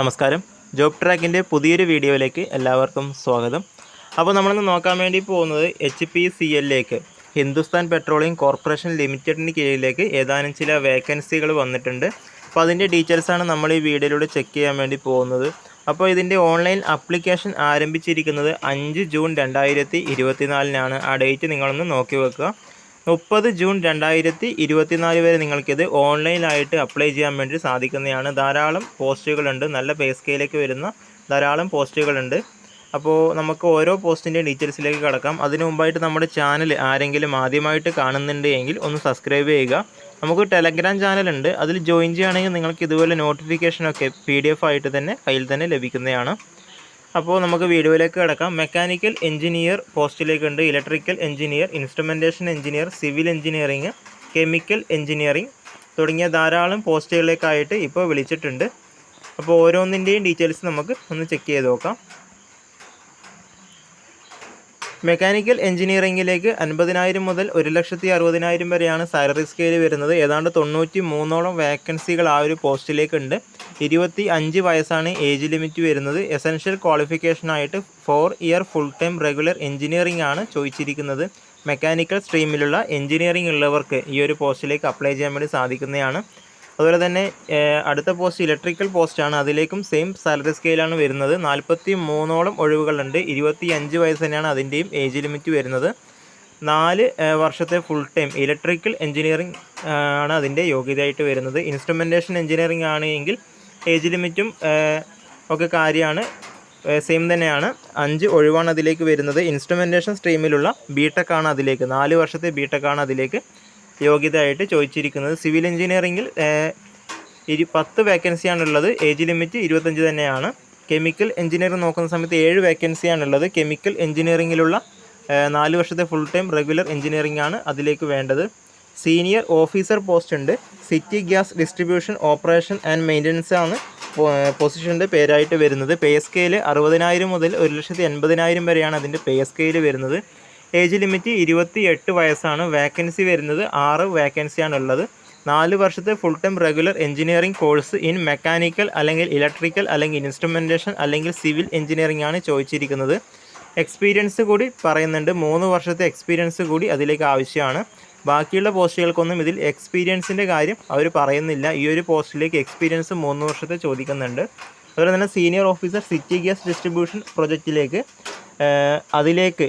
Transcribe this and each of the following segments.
നമസ്കാരം. ജോബ് ട്രാക്കിന്റെ പുതിയൊരു വീഡിയോയിലേക്ക് എല്ലാവർക്കും സ്വാഗതം. അപ്പോൾ നമ്മളിന്ന് നോക്കാൻ വേണ്ടി പോകുന്നത് എച്ച് പി സി എല്ലിലേക്ക് ഹിന്ദുസ്ഥാൻ പെട്രോളിയം കോർപ്പറേഷൻ ലിമിറ്റഡിന് കീഴിലേക്ക് ഏതാനും ചില വേക്കൻസികൾ വന്നിട്ടുണ്ട്. അപ്പോൾ അതിന്റെ ഡീറ്റെയിൽസാണ് നമ്മൾ ഈ വീഡിയോയിലൂടെ ചെക്ക് ചെയ്യാൻ വേണ്ടി പോകുന്നത്. അപ്പോൾ ഇതിന്റെ ഓൺലൈൻ അപ്ലിക്കേഷൻ ആരംഭിച്ചിരിക്കുന്നത് അഞ്ച് ജൂൺ രണ്ടായിരത്തി ഇരുപത്തിനാലിനാണ്. ആ ഡേറ്റ് നിങ്ങളൊന്ന് നോക്കി വെക്കുക. മുപ്പത് ജൂൺ രണ്ടായിരത്തി ഇരുപത്തിനാല് വരെ നിങ്ങൾക്കിത് ഓൺലൈനായിട്ട് അപ്ലൈ ചെയ്യാൻ വേണ്ടി സാധിക്കുന്നതാണ്. ധാരാളം പോസ്റ്റുകളുണ്ട്. നല്ല പേ സ്കെയിലേക്ക് വരുന്ന ധാരാളം പോസ്റ്റുകളുണ്ട്. അപ്പോൾ നമുക്ക് ഓരോ പോസ്റ്റിന്റെ ഡീറ്റെയിൽസിലേക്ക് കടക്കാം. അതിനു മുമ്പായിട്ട് നമ്മുടെ ചാനൽ ആരെങ്കിലും ആദ്യമായിട്ട് കാണുന്നുണ്ട് എങ്കിൽ ഒന്ന് സബ്സ്ക്രൈബ് ചെയ്യുക. നമുക്ക് ടെലഗ്രാം ചാനലുണ്ട്. അതിൽ ജോയിൻ ചെയ്യുകയാണെങ്കിൽ നിങ്ങൾക്ക് ഇതുപോലെ നോട്ടിഫിക്കേഷനൊക്കെ പി ഡി എഫ് ആയിട്ട് തന്നെ കയ്യിൽ തന്നെ ലഭിക്കുന്നതാണ്. അപ്പോൾ നമുക്ക് വീഡിയോയിലേക്ക് കിടക്കാം. Mechanical engineer പോസ്റ്റിലേക്കുണ്ട്. Electrical engineer instrumentation engineer civil engineering chemical engineering തുടങ്ങിയ ധാരാളം പോസ്റ്റുകളിലേക്കായിട്ട് ഇപ്പോൾ വിളിച്ചിട്ടുണ്ട്. അപ്പോൾ ഓരോന്നിന്റെയും ഡീറ്റെയിൽസ് നമുക്ക് ഒന്ന് ചെക്ക് ചെയ്ത് നോക്കാം. മെക്കാനിക്കൽ എഞ്ചിനീയറിംഗിലേക്ക് അൻപതിനായിരം മുതൽ ഒരു ലക്ഷത്തി അറുപതിനായിരം വരെയാണ് സാലറി സ്കെയിൽ വരുന്നത്. ഏതാണ്ട് തൊണ്ണൂറ്റി മൂന്നോളം വേക്കൻസികൾ ആ ഒരു പോസ്റ്റിലേക്കുണ്ട് ഇരുപത്തി അഞ്ച് വയസ്സാണ് ഏജ് ലിമിറ്റ് വരുന്നത്. Essential ക്വാളിഫിക്കേഷനായിട്ട് four year full time regular engineering ആണ് ചോദിച്ചിരിക്കുന്നത്. മെക്കാനിക്കൽ സ്ട്രീമിലുള്ള എഞ്ചിനീയറിംഗ് ഉള്ളവർക്ക് ഈ ഒരു പോസ്റ്റിലേക്ക് അപ്ലൈ ചെയ്യാൻ വേണ്ടി സാധിക്കുന്നതാണ്. അതുപോലെ തന്നെ അടുത്ത പോസ്റ്റ് ഇലക്ട്രിക്കൽ പോസ്റ്റാണ് അതിലേക്കും സെയിം സാലറി സ്കെയിലാണ് വരുന്നത്. നാൽപ്പത്തി മൂന്നോളം ഒഴിവുകളുണ്ട്. ഇരുപത്തി അഞ്ച് വയസ്സ് തന്നെയാണ് അതിന്റെയും ഏജ് ലിമിറ്റ് വരുന്നത്. നാല് വർഷത്തെ ഫുൾ ടൈം ഇലക്ട്രിക്കൽ എഞ്ചിനീയറിംഗ് ആണ് അതിന്റെ യോഗ്യതയായിട്ട് വരുന്നത്. ഇൻസ്ട്രുമെന്റേഷൻ എഞ്ചിനീയറിംഗ് ആണ് എങ്കിൽ ഏജ് ലിമിറ്റും ഒക്കെ കാര്യമാണ്. സെയിം തന്നെയാണ്. അഞ്ച് ഒഴിവാണ് അതിലേക്ക് വരുന്നത്. ഇൻസ്ട്രുമെന്റേഷൻ സ്ട്രീമിലുള്ള ബി ആണ് അതിലേക്ക്. നാല് വർഷത്തെ ബി ആണ് അതിലേക്ക് യോഗ്യതയായിട്ട് ചോദിച്ചിരിക്കുന്നത്. സിവിൽ എഞ്ചിനീയറിംഗിൽ ഇരു പത്ത് വേക്കൻസിയാണുള്ളത്. ഏജ് ലിമിറ്റ് ഇരുപത്തഞ്ച് തന്നെയാണ്. കെമിക്കൽ എഞ്ചിനീയറിംഗ് നോക്കുന്ന സമയത്ത് ഏഴ് വേക്കൻസിയാണുള്ളത്. കെമിക്കൽ എഞ്ചിനീയറിംഗിലുള്ള നാല് വർഷത്തെ ഫുൾ ടൈം റെഗുലർ എഞ്ചിനീയറിംഗ് ആണ് അതിലേക്ക് വേണ്ടത്. സീനിയർ ഓഫീസർ പോസ്റ്റ് ഉണ്ട്. City gas distribution operation and maintenance ആണ് പൊസിഷന്റെ പേരായിട്ട് വരുന്നത്. പേ സ്കെയിൽ അറുപതിനായിരം മുതൽ ഒരു ലക്ഷത്തി എൺപതിനായിരം വരെയാണ് അതിന്റെ പേ സ്കെയിൽ വരുന്നത്. ഏജ് ലിമിറ്റ് ഇരുപത്തി എട്ട് വയസ്സാണ്. വേക്കൻസി വരുന്നത് ആറ് വേക്കൻസിയാണ് ഉള്ളത് നാല് വർഷത്തെ full time regular engineering course in mechanical അല്ലെങ്കിൽ ഇലക്ട്രിക്കൽ അല്ലെങ്കിൽ ഇൻസ്ട്രുമെന്റേഷൻ അല്ലെങ്കിൽ സിവിൽ എഞ്ചിനീയറിംഗ് ആണ് ചോദിച്ചിരിക്കുന്നത്. എക്സ്പീരിയൻസ് കൂടി പറയുന്നുണ്ട്. മൂന്ന് വർഷത്തെ എക്സ്പീരിയൻസ് കൂടി അതിലേക്ക് ആവശ്യമാണ്. ബാക്കിയുള്ള പോസ്റ്റുകൾക്കൊന്നും ഇതിൽ എക്സ്പീരിയൻസിന്റെ കാര്യം അവർ പറയുന്നില്ല. ഈ ഒരു പോസ്റ്റിലേക്ക് എക്സ്പീരിയൻസ് മൂന്ന് വർഷത്തെ ചോദിക്കുന്നുണ്ട്. അതുപോലെ തന്നെ senior officer city gas distribution പ്രൊജക്റ്റിലേക്ക് അതിലേക്ക്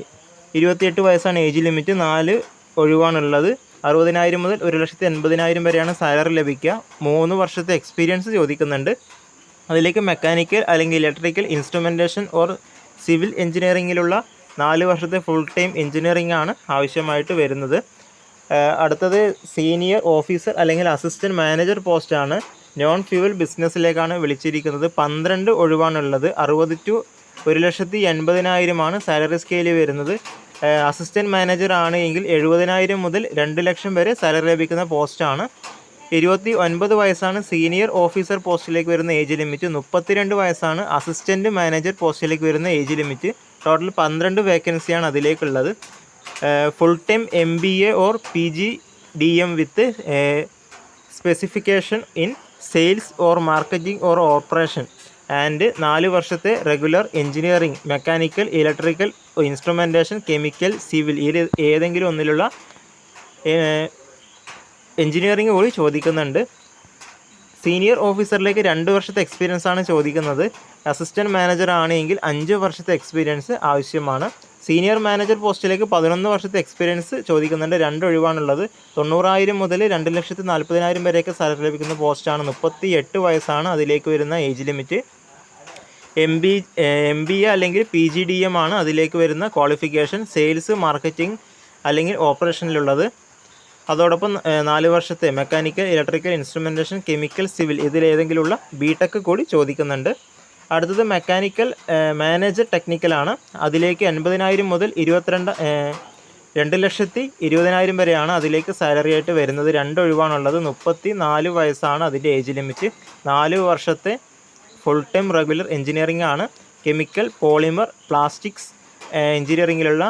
ഇരുപത്തിയെട്ട് വയസ്സാണ് ഏജ് ലിമിറ്റ്. നാല് ഒഴിവാണുള്ളത്. അറുപതിനായിരം മുതൽ ഒരു ലക്ഷത്തി എൺപതിനായിരം വരെയാണ് സാലറി ലഭിക്കുക. മൂന്ന് വർഷത്തെ എക്സ്പീരിയൻസ് ചോദിക്കുന്നുണ്ട്. അതിലേക്ക് മെക്കാനിക്കൽ അല്ലെങ്കിൽ ഇലക്ട്രിക്കൽ ഇൻസ്ട്രുമെന്റേഷൻ ഓർ സിവിൽ എഞ്ചിനീയറിങ്ങിലുള്ള നാല് വർഷത്തെ ഫുൾ ടൈം എഞ്ചിനീയറിംഗ് ആണ് ആവശ്യമായിട്ട് വരുന്നത്. അടുത്തത് സീനിയർ ഓഫീസർ അല്ലെങ്കിൽ അസിസ്റ്റന്റ് മാനേജർ പോസ്റ്റാണ് നോൺ ഫ്യൂവൽ ബിസിനസ്സിലേക്കാണ് വിളിച്ചിരിക്കുന്നത്. പന്ത്രണ്ട് ഒഴിവാണുള്ളത്. അറുപത് ടു ഒരു ലക്ഷത്തി എൺപതിനായിരമാണ് സാലറി സ്കെയിൽ വരുന്നത്. അസിസ്റ്റന്റ് മാനേജർ ആണ് എങ്കിൽ എഴുപതിനായിരം മുതൽ രണ്ട് ലക്ഷം വരെ സാലറി ലഭിക്കുന്ന പോസ്റ്റാണ് ഇരുപത്തി ഒൻപത് വയസ്സാണ് സീനിയർ ഓഫീസർ പോസ്റ്റിലേക്ക് വരുന്ന ഏജ് ലിമിറ്റ് മുപ്പത്തിരണ്ട് വയസ്സാണ് അസിസ്റ്റന്റ് മാനേജർ പോസ്റ്റിലേക്ക് വരുന്ന ഏജ് ലിമിറ്റ് ടോട്ടൽ പന്ത്രണ്ട് വേക്കൻസിയാണ് അതിലേക്കുള്ളത്. Full time M B A or P G D M with specification in sales or marketing or operation and നാല് വർഷത്തെ regular engineering mechanical electrical instrumentation chemical civil ഈ ഏതെങ്കിലും ഒന്നിലുള്ള engineering കൂടി ചോദിക്കുന്നുണ്ട്. സീനിയർ ഓഫീസറിലേക്ക് രണ്ട് വർഷത്തെ എക്സ്പീരിയൻസ് ആണ് ചോദിക്കുന്നത്. അസിസ്റ്റന്റ് മാനേജർ ആണെങ്കിൽ അഞ്ച് വർഷത്തെ എക്സ്പീരിയൻസ് ആവശ്യമാണ്. സീനിയർ മാനേജർ പോസ്റ്റിലേക്ക് പതിനൊന്ന് വർഷത്തെ എക്സ്പീരിയൻസ് ചോദിക്കുന്നുണ്ട്. രണ്ട് ഒഴിവാണുള്ളത്. തൊണ്ണൂറായിരം മുതൽ രണ്ട് ലക്ഷത്തി നാൽപ്പതിനായിരം വരെയൊക്കെ സാലറി ലഭിക്കുന്ന പോസ്റ്റാണ് മുപ്പത്തി എട്ട് വയസ്സാണ് അതിലേക്ക് വരുന്ന age limit M B M B A അല്ലെങ്കിൽ പി ജി ഡി എം ആണ് അതിലേക്ക് വരുന്ന ക്വാളിഫിക്കേഷൻ സെയിൽസ് മാർക്കറ്റിംഗ് അല്ലെങ്കിൽ ഓപ്പറേഷനിലുള്ളത് അതോടൊപ്പം നാല് വർഷത്തെ mechanical electrical instrumentation chemical civil ഇതിലേതെങ്കിലുമുള്ള B tech കൂടി ചോദിക്കുന്നുണ്ട്. അടുത്തത് മെക്കാനിക്കൽ മാനേജർ ടെക്നിക്കലാണ് അതിലേക്ക് എൺപതിനായിരം മുതൽ ഇരുപത്തിരണ്ട് രണ്ട് ലക്ഷത്തി ഇരുപതിനായിരം വരെയാണ് അതിലേക്ക് സാലറി ആയിട്ട് വരുന്നത്. രണ്ടൊഴിവാണുള്ളത് മുപ്പത്തി നാല് വയസ്സാണ് അതിന്റെ ഏജ് ലിമിറ്റ് നാല് വർഷത്തെ ഫുൾ ടൈം റെഗുലർ എഞ്ചിനീയറിംഗ് ആണ് കെമിക്കൽ പോളിമർ പ്ലാസ്റ്റിക്സ് എഞ്ചിനീയറിങ്ങിലുള്ള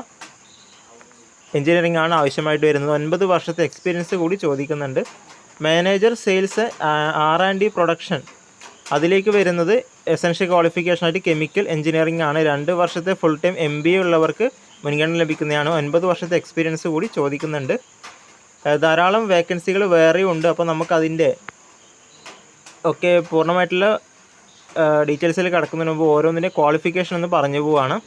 എഞ്ചിനീയറിംഗ് ആണ് ആവശ്യമായിട്ട് വരുന്നത്. ഒൻപത് വർഷത്തെ എക്സ്പീരിയൻസ് കൂടി ചോദിക്കുന്നുണ്ട്. Manager sales R and D production അതിലേക്ക് വരുന്നത് എസൻഷ്യൽ ക്വാളിഫിക്കേഷനായിട്ട് കെമിക്കൽ എഞ്ചിനീയറിംഗ് ആണ്. രണ്ട് വർഷത്തെ full time M B A ഉള്ളവർക്ക് മുൻഗണന ലഭിക്കുന്നതാണ്. ഒൻപത് വർഷത്തെ എക്സ്പീരിയൻസ് കൂടി ചോദിക്കുന്നുണ്ട്. ധാരാളം വേക്കൻസികൾ വേറെയും ഉണ്ട്. അപ്പോൾ നമുക്കതിന്റെ ഒക്കെ പൂർണമായിട്ടുള്ള ഡീറ്റെയിൽസിൽ കിടക്കുന്നതിന് മുമ്പ് ഓരോന്നിന്റെ ക്വാളിഫിക്കേഷൻ ഒന്ന് പറഞ്ഞു പോവുകയാണ്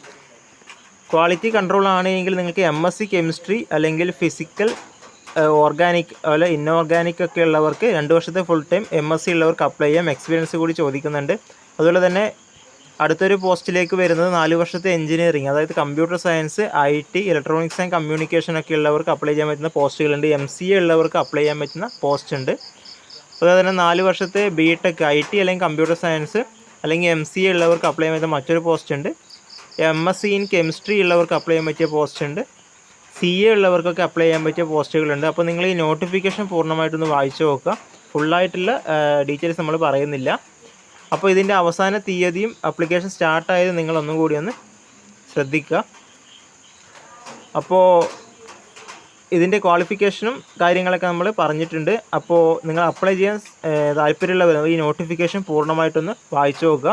ക്വാളിറ്റി കൺട്രോൾ ആണെങ്കിൽ നിങ്ങൾക്ക് എം എസ് സി കെമിസ്ട്രി അല്ലെങ്കിൽ ഫിസിക്കൽ ഓർഗാനിക് അതുപോലെ ഇൻഓർഗാനിക് ഒക്കെ ഉള്ളവർക്ക് രണ്ട് വർഷത്തെ full time M S C ഉള്ളവർക്ക് അപ്ലൈ ചെയ്യാം. എക്സ്പീരിയൻസ് കൂടി ചോദിക്കുന്നുണ്ട്. അതുപോലെ തന്നെ അടുത്തൊരു പോസ്റ്റിലേക്ക് വരുന്നത് നാല് വർഷത്തെ എഞ്ചിനീയറിംഗ് അതായത് computer science I T electronics and communication ഒക്കെ ഉള്ളവർക്ക് അപ്ലൈ ചെയ്യാൻ പറ്റുന്ന പോസ്റ്റുകളുണ്ട് എം സി എ ഉള്ളവർക്ക് അപ്ലൈ ചെയ്യാൻ പറ്റുന്ന പോസ്റ്റ് ഉണ്ട്. അതുപോലെ തന്നെ നാല് വർഷത്തെ ബി ടെക് ഐ ടി അല്ലെങ്കിൽ കമ്പ്യൂട്ടർ സയൻസ് അല്ലെങ്കിൽ എം സി എ ഉള്ളവർക്ക് അപ്ലൈ ചെയ്യാൻ പറ്റുന്ന മറ്റൊരു പോസ്റ്റ് ഉണ്ട്. M S C in chemistry ഉള്ളവർക്ക് അപ്ലൈ ചെയ്യാൻ പറ്റിയ പോസ്റ്റ് ഉണ്ട്. സി എ ഉള്ളവർക്കൊക്കെ അപ്ലൈ ചെയ്യാൻ പറ്റിയ പോസ്റ്റുകളുണ്ട് അപ്പോൾ നിങ്ങൾ ഈ നോട്ടിഫിക്കേഷൻ പൂർണമായിട്ടൊന്ന് വായിച്ചു നോക്കുക. ഫുള്ളായിട്ടുള്ള ഡീറ്റെയിൽസ് നമ്മൾ പറയുന്നില്ല. അപ്പോൾ ഇതിന്റെ അവസാന തീയതിയും അപ്ലിക്കേഷൻ സ്റ്റാർട്ടായത് നിങ്ങൾ ഒന്നും കൂടി ഒന്ന് ശ്രദ്ധിക്കുക. അപ്പോൾ ഇതിന്റെ ക്വാളിഫിക്കേഷനും കാര്യങ്ങളൊക്കെ നമ്മൾ പറഞ്ഞിട്ടുണ്ട്. അപ്പോൾ നിങ്ങൾ അപ്ലൈ ചെയ്യാൻ താല്പര്യമുള്ളവർ ഈ നോട്ടിഫിക്കേഷൻ പൂർണമായിട്ടൊന്ന് വായിച്ചു നോക്കുക.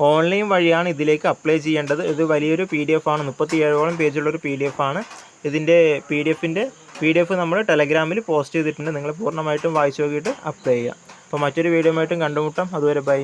ഓൺലൈൻ വഴിയാണ് ഇതിലേക്ക് അപ്ലൈ ചെയ്യേണ്ടത്. ഇത് വലിയൊരു പി ഡി എഫ് ആണ്. മുപ്പത്തി ഏഴോളം പേജുള്ളൊരു പി ഡി എഫ് ആണ്. ഇതിന്റെ പി ഡി എഫിന്റെ പി ഡി എഫ് നമ്മൾ ടെലഗ്രാമിൽ പോസ്റ്റ് ചെയ്തിട്ടുണ്ട്. നിങ്ങൾ പൂർണമായിട്ടും വായിച്ചു നോക്കിയിട്ട് അപ്ലൈ ചെയ്യുക അപ്പോൾ മറ്റൊരു വീഡിയോ ആയിട്ടും കണ്ടുമുട്ടാം. അതുവരെ ബൈ